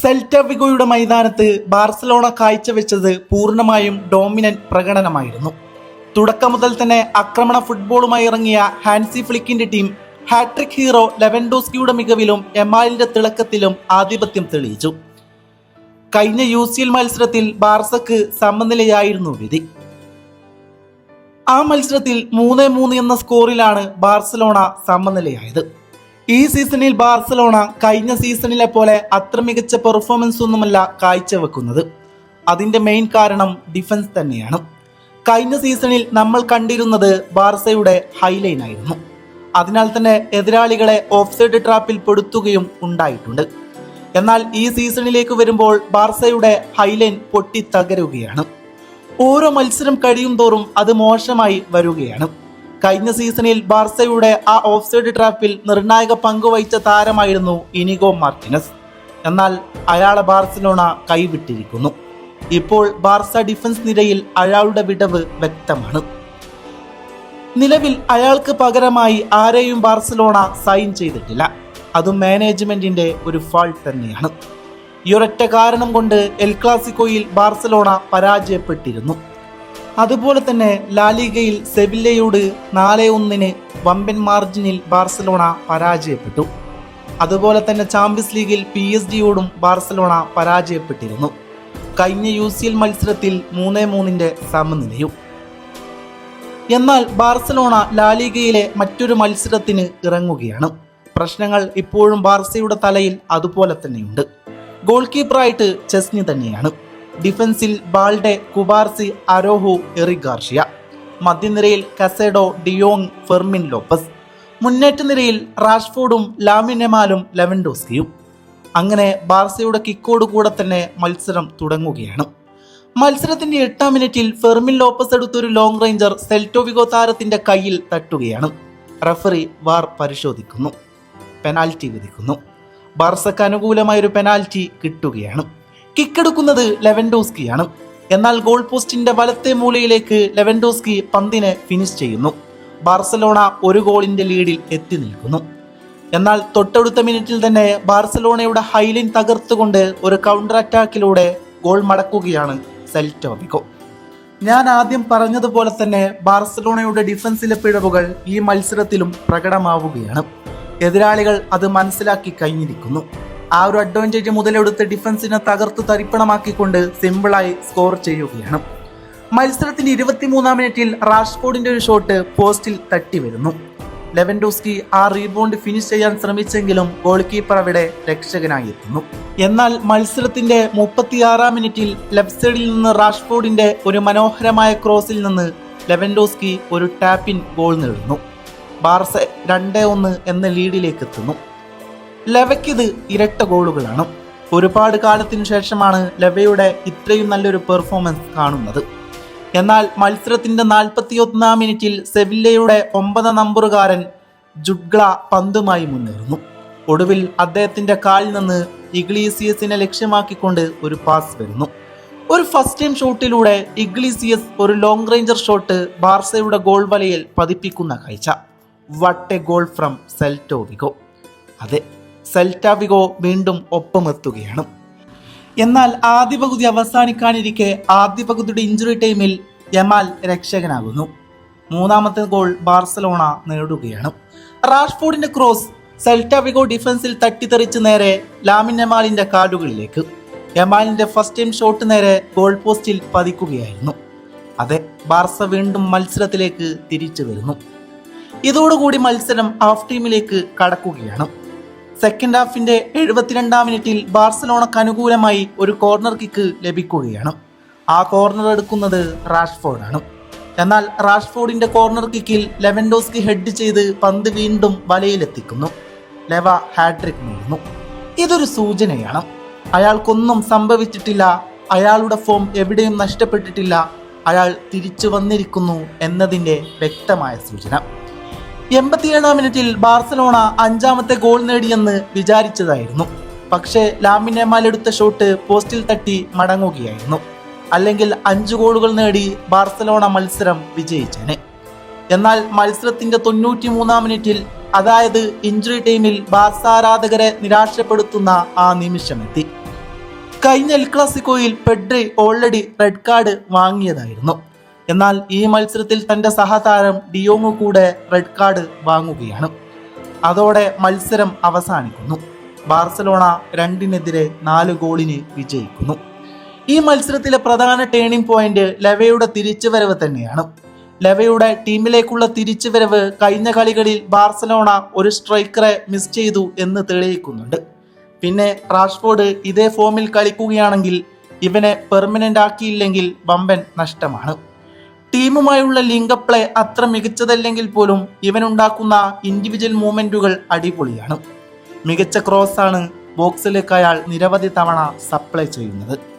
Celta വിഗോയുടെ മൈതാനത്ത് Barcelona കാഴ്ചവെച്ചത് പൂർണമായും ഡോമിനന്റ് പ്രകടനമായിരുന്നു. തുടക്കം മുതൽ തന്നെ ആക്രമണ ഫുട്ബോളുമായി ഇറങ്ങിയ ഹാൻസി ഫ്ലിക്കിന്റെ ടീം ഹാട്രിക് ഹീറോ ലെവൻഡോസ്കിയുടെ മികവിലും എമാലിന്റെ തിളക്കത്തിലും ആധിപത്യം തെളിയിച്ചു. കഴിഞ്ഞ യു സി എൽ മത്സരത്തിൽ ബാർസക്ക് സമനിലയായിരുന്നു വിധി. ആ മത്സരത്തിൽ മൂന്ന് മൂന്ന് എന്ന സ്കോറിലാണ് ബാർസലോണ സമനിലയായത്. ഈ സീസണിൽ ബാർസലോണ കഴിഞ്ഞ സീസണിലെ പോലെ അത്ര മികച്ച പെർഫോമൻസ് ഒന്നുമല്ല കാഴ്ചവെക്കുന്നത്. അതിന്റെ മെയിൻ കാരണം ഡിഫൻസ് തന്നെയാണ്. കഴിഞ്ഞ സീസണിൽ നമ്മൾ കണ്ടിരുന്നത് ബാർസയുടെ ഹൈലൈൻ ആയിരുന്നു. അതിനാൽ തന്നെ എതിരാളികളെ ഓഫ്സൈഡ് ട്രാപ്പിൽ പെടുത്തുകയും ഉണ്ടായിട്ടുണ്ട്. എന്നാൽ ഈ സീസണിലേക്ക് വരുമ്പോൾ ബാർസയുടെ ഹൈലൈൻ പൊട്ടി തകരുകയാണ് ഓരോ മത്സരം കഴിയും തോറും അത് മോശമായി വരികയാണ്. കഴിഞ്ഞ സീസണിൽ ബാർസയുടെ ആ ഓഫ് സൈഡ് ട്രാപ്പിൽ നിർണായക പങ്കുവഹിച്ച താരമായിരുന്നു ഇനിഗോ മാർട്ടിനസ്. എന്നാൽ അയാളെ ബാർസലോണ കൈവിട്ടിരിക്കുന്നു. ഇപ്പോൾ ബാർസ ഡിഫൻസ് നിരയിൽ അയാളുടെ വിടവ് വ്യക്തമാണ്. നിലവിൽ അയാൾക്ക് പകരമായി ആരെയും ബാർസലോണ സൈൻ ചെയ്തിട്ടില്ല. അതും മാനേജ്മെന്റിന്റെ ഒരു ഫാൾട്ട് തന്നെയാണ്. ഈ ഒരൊറ്റ കാരണം കൊണ്ട് എൽ ക്ലാസിക്കോയിൽ ബാർസലോണ പരാജയപ്പെട്ടിരുന്നു. അതുപോലെ തന്നെ ലാലിഗയിൽ സെവില്ലയോട് നാല് ഒന്നിന് വമ്പൻ മാർജിനിൽ ബാർസലോണ പരാജയപ്പെട്ടു. അതുപോലെ തന്നെ ചാമ്പ്യൻസ് ലീഗിൽ പി എസ് ഡിയോടും ബാർസലോണ പരാജയപ്പെട്ടിരുന്നു. കഴിഞ്ഞ യു സി എൽ മത്സരത്തിൽ മൂന്ന് മൂന്നിന്റെ സമനിലയും. എന്നാൽ ബാർസലോണ ലാലിഗയിലെ മറ്റൊരു മത്സരത്തിന് ഇറങ്ങുകയാണ്. പ്രശ്നങ്ങൾ ഇപ്പോഴും ബാർസയുടെ തലയിൽ അതുപോലെ തന്നെയുണ്ട്. ഗോൾ കീപ്പറായിട്ട് ചെസ്നി തന്നെയാണ്. ഡിഫൻസിൽ Balde Cubarsi Araujo Eric Garcia. മധ്യനിരയിൽ കസേഡോ ഡിയോങ് ഫെർമിൻ ലോപ്പസ്. മുന്നേറ്റ നിരയിൽ റാഷ്ഫോർഡും ലാമിനെമാലും ലെവൻഡോസ്കിയും. അങ്ങനെ ബാർസയുടെ കിക്കോട് കൂടെ തന്നെ മത്സരം തുടങ്ങുകയാണ്. മത്സരത്തിന്റെ എട്ടാം മിനിറ്റിൽ ഫെർമിൻ ലോപ്പസ് എടുത്തൊരു ലോങ് റേഞ്ചർ സെൽറ്റോവിഗോ താരത്തിന്റെ കയ്യിൽ തട്ടുകയാണ്. റഫറി വാർ പരിശോധിക്കുന്നു. പെനാൽറ്റി വിധിക്കുന്നു. ബാർസക്ക് അനുകൂലമായൊരു പെനാൽറ്റി കിട്ടുകയാണ്. കിക്കെടുക്കുന്നത് ലെവൻഡോസ്കിയാണ്. എന്നാൽ ഗോൾ പോസ്റ്റിന്റെ വലത്തെ മൂലയിലേക്ക് ലെവൻഡോസ്കി പന്തിനെ ഫിനിഷ് ചെയ്യുന്നു. ബാർസലോണ ഒരു ഗോളിന്റെ ലീഡിൽ എത്തി നിൽക്കുന്നു. എന്നാൽ തൊട്ടടുത്ത മിനിറ്റിൽ തന്നെ ബാർസലോണയുടെ ഹൈലിൻ തകർത്തുകൊണ്ട് ഒരു കൗണ്ടർ അറ്റാക്കിലൂടെ ഗോൾ മടക്കുകയാണ് സെൽറ്റോവിഗോ ഞാൻ ആദ്യം പറഞ്ഞതുപോലെ തന്നെ ബാർസലോണയുടെ ഡിഫൻസിലെ പിഴവുകൾ ഈ മത്സരത്തിലും പ്രകടമാവുകയാണ്. എതിരാളികൾ അത് മനസ്സിലാക്കി കഴിഞ്ഞിരിക്കുന്നു. ആ ഒരു അഡ്വാന്റേജ് മുതലെടുത്ത് ഡിഫൻസിനെ തകർത്ത് തരിപ്പണമാക്കിക്കൊണ്ട് സിമ്പിളായി സ്കോർ ചെയ്യുകയാണ്. മത്സരത്തിന്റെ ഇരുപത്തിമൂന്നാം മിനിറ്റിൽ റാഷ്ഫോർഡിന്റെ ഒരു ഷോട്ട് പോസ്റ്റിൽ തട്ടി വരുന്നു. ലെവൻഡോസ്കി ആ റീബോണ്ട് ഫിനിഷ് ചെയ്യാൻ ശ്രമിച്ചെങ്കിലും ഗോൾ കീപ്പർ അവിടെ രക്ഷകനായി എത്തുന്നു. എന്നാൽ മത്സരത്തിന്റെ മുപ്പത്തിയാറാം മിനിറ്റിൽ ലെഫ്റ്റ് സൈഡിൽ നിന്ന് റാഷ്ഫോർഡിന്റെ ഒരു മനോഹരമായ ക്രോസിൽ നിന്ന് ലെവൻഡോസ്കി ഒരു ടാപ്പിൻ ഗോൾ നേടുന്നു. ബാർസ രണ്ട് ഒന്ന് എന്ന ലീഡിലേക്ക് എത്തുന്നു. ലെവയ്ക്കിത് ഇരട്ട ഗോളുകളാണ്. ഒരുപാട് കാലത്തിനു ശേഷമാണ് ലെവയുടെ ഇത്രയും നല്ലൊരു പെർഫോമൻസ് കാണുന്നത്. എന്നാൽ മത്സരത്തിന്റെ നാൽപ്പത്തി ഒന്നാം മിനിറ്റിൽ സെവില്ലയുടെ ഒമ്പത് നമ്പറുകാരൻ ജുഡ്ഗ്ല പന്തുമായി മുന്നേറുന്നു. ഒടുവിൽ അദ്ദേഹത്തിന്റെ കാലിൽ നിന്ന് ഇഗ്ലീസിയസിനെ ലക്ഷ്യമാക്കിക്കൊണ്ട് ഒരു പാസ് വരുന്നു. ഒരു ഫസ്റ്റ് ടൈം ഷോട്ടിലൂടെ ഇഗ്ലീസിയസ് ഒരു ലോങ് റേഞ്ചർ ഷോട്ട് ബാർസയുടെ ഗോൾ വലയിൽ പതിപ്പിക്കുന്ന കാഴ്ച. What a goal from Celta Vigo അതെ സെൽറ്റ വിഗോ വീണ്ടും ഒപ്പമെത്തുകയാണ്. എന്നാൽ ആദ്യ പകുതി അവസാനിക്കാനിരിക്കെ ആദ്യ പകുതിയുടെ ഇഞ്ചുറി ടൈമിൽ യമാൽ രക്ഷകനാകുന്നു. മൂന്നാമത്തെ ഗോൾ ബാർസലോണ നേടുകയാണ്. റാഷ്ഫോർഡിന്റെ ക്രോസ് സെൽറ്റാവിഗോ ഡിഫൻസിൽ തട്ടിത്തെറിച്ച് നേരെ ലാമിൻ യമാലിന്റെ കാലുകളിലേക്ക്. യമാലിന്റെ ഫസ്റ്റ് ടൈം ഷോട്ട് നേരെ ഗോൾ പോസ്റ്റിൽ പതിക്കുകയായിരുന്നു. അതെ ബാർസ വീണ്ടും മത്സരത്തിലേക്ക് തിരിച്ചു വരുന്നു. ഇതോടുകൂടി മത്സരം ഹാഫ് ടീമിലേക്ക് കടക്കുകയാണ്. സെക്കൻഡ് ഹാഫിന്റെ എഴുപത്തിരണ്ടാം മിനിറ്റിൽ ബാർസലോണക്ക് അനുകൂലമായി ഒരു കോർണർ കിക്ക് ലഭിക്കുകയാണ്. ആ കോർണർ എടുക്കുന്നത് റാഷ്ഫോർഡാണ് എന്നാൽ റാഷ്ഫോർഡിന്റെ കോർണർ കിക്കിൽ ലെവൻഡോസ്കി ഹെഡ് ചെയ്ത് പന്ത് വീണ്ടും വലയിലെത്തിക്കുന്നു. ലെവ ഹാട്രിക് നേടുന്നു. ഇതൊരു സൂചനയാണ്. അയാൾക്കൊന്നും സംഭവിച്ചിട്ടില്ല. അയാളുടെ ഫോം എവിടെയും നഷ്ടപ്പെട്ടിട്ടില്ല. അയാൾ തിരിച്ചു വന്നിരിക്കുന്നു എന്നതിന്റെ വ്യക്തമായ സൂചന. എൺപത്തിയേഴാം മിനിറ്റിൽ ബാർസലോണ അഞ്ചാമത്തെ ഗോൾ നേടിയെന്ന് വിചാരിച്ചതായിരുന്നു. പക്ഷേ ലാമിനെ എടുത്ത ഷോട്ട് പോസ്റ്റിൽ തട്ടി മടങ്ങുകയായിരുന്നു. അല്ലെങ്കിൽ അഞ്ച് ഗോളുകൾ നേടി ബാർസലോണ മത്സരം വിജയിച്ചേനെ. എന്നാൽ മത്സരത്തിന്റെ തൊണ്ണൂറ്റി മൂന്നാം മിനിറ്റിൽ അതായത് ഇഞ്ചുറി ടൈമിൽ ബാർസ ആരാധകരെ നിരാശപ്പെടുത്തുന്ന ആ നിമിഷമെത്തി. കഴിഞ്ഞ എൽ ക്ലാസിക്കോയിൽ പെഡ്രി ഓൾറെഡി റെഡ് കാർഡ് വാങ്ങിയതായിരുന്നു. എന്നാൽ ഈ മത്സരത്തിൽ തന്റെ സഹതാരം ഡിയോങ് കൂടെ റെഡ് കാർഡ് വാങ്ങുകയാണ്. അതോടെ മത്സരം അവസാനിക്കുന്നു. ബാർസലോണ രണ്ടിനെതിരെ നാല് ഗോളിന് വിജയിക്കുന്നു. ഈ മത്സരത്തിലെ പ്രധാന ടേണിംഗ് പോയിന്റ് ലെവയുടെ തിരിച്ചുവരവ് തന്നെയാണ്. ലെവയുടെ ടീമിലേക്കുള്ള തിരിച്ചുവരവ് കഴിഞ്ഞ കളികളിൽ ബാർസലോണ ഒരു സ്ട്രൈക്കറെ മിസ് ചെയ്തു എന്ന് തെളിയിക്കുന്നുണ്ട്. പിന്നെ റാഷ്ഫോർഡ് ഇതേ ഫോമിൽ കളിക്കുകയാണെങ്കിൽ ഇവനെ പെർമനന്റ് ആക്കിയില്ലെങ്കിൽ വമ്പൻ നഷ്ടമാണ്. ടീമുമായുള്ള ലിങ്ക് പ്ലേ അത്ര മികച്ചതല്ലെങ്കിൽ പോലും ഇവനുണ്ടാക്കുന്ന ഇൻഡിവിജ്വൽ മൂവ്മെന്റുകൾ അടിപൊളിയാണ്. മികച്ച ക്രോസ് ആണ് ബോക്സിലേക്ക് അയാൾ നിരവധി തവണ സപ്ലൈ ചെയ്യുന്നത്.